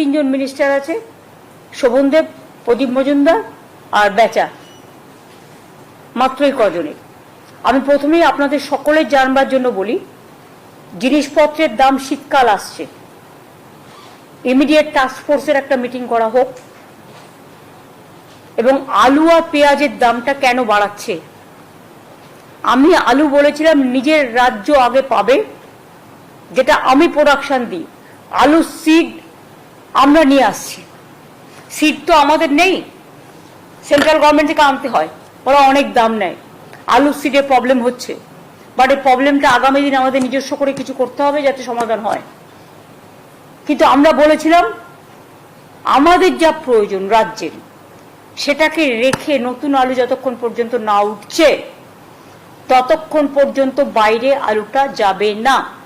তিনজন মিনিস্টার আছে শোভনদেব প্রদীপ মজুমদার আর বেচা। মাত্রই কজনের। আমি প্রথমেই আপনাদের সকলের জানবার জন্য বলি, জিনিসপত্রের দাম শীতকাল আসছে। ইমিডিয়েট ফোর্সের একটা মিটিং করা হোক। এবং আলু আর পেঁয়াজের দামটা কেন বাড়াচ্ছে? আমি আলু বলেছিলাম, নিজের রাজ্য আগে পাবে, যেটা আমি প্রোডাকশন দিই। আলু সিড আমরা নিয়ে আসছি। সিট তো আমাদের নেই। সেন্ট্রাল গভর্নমেন্ট থেকে আনতে হয়। ওরা অনেক দাম নেয়। আলুর সিটে প্রবলেম হচ্ছে। বাট এই প্রবলেমটা আগামী দিন আমাদের নিজস্ব করে কিছু করতে হবে যাতে সমাধান হয়। কিন্তু আমরা বলেছিলাম, আমাদের যা প্রয়োজন রাজ্যের, সেটাকে রেখে নতুন আলু যতক্ষণ পর্যন্ত না উঠছে, ততক্ষণ পর্যন্ত বাইরে আলুটা যাবে না।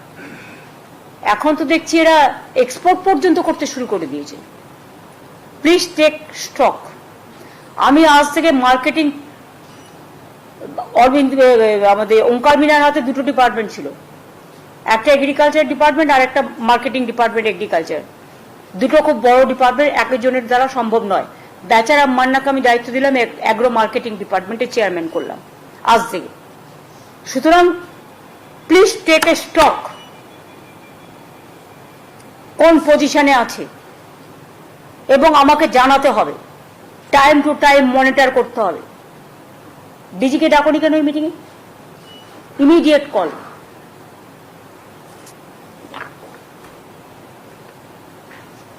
এখন তো দেখছি এরা এক্সপোর্ট পর্যন্ত করতে শুরু করে দিয়েছে। প্লিজ টেক স্টক আমি আজ থেকে মার্কেটিং অরবিন্দ আমাদের ওঙ্কার মিনার হাতে দুটো ডিপার্টমেন্ট ছিল। একটা এগ্রিকালচার ডিপার্টমেন্ট আর একটা মার্কেটিং ডিপার্টমেন্ট এগ্রিকালচার দুটো খুব বড় ডিপার্টমেন্ট একজনের দ্বারা সম্ভব নয়। বেচারা মান্নাকে আমি দায়িত্ব দিলাম অ্যাগ্রো মার্কেটিং ডিপার্টমেন্টের চেয়ারম্যান করলাম। আজ থেকে। সুতরাং প্লিজ টেক এ স্টক কোন পজিশনে আছে? এবং আমাকে জানাতে হবে। টাইম টু টাইম মনিটর করতে হবে। ডিজিকে ডাকুনি কেন ওই মিটিংয়ে ইমিডিয়েট কল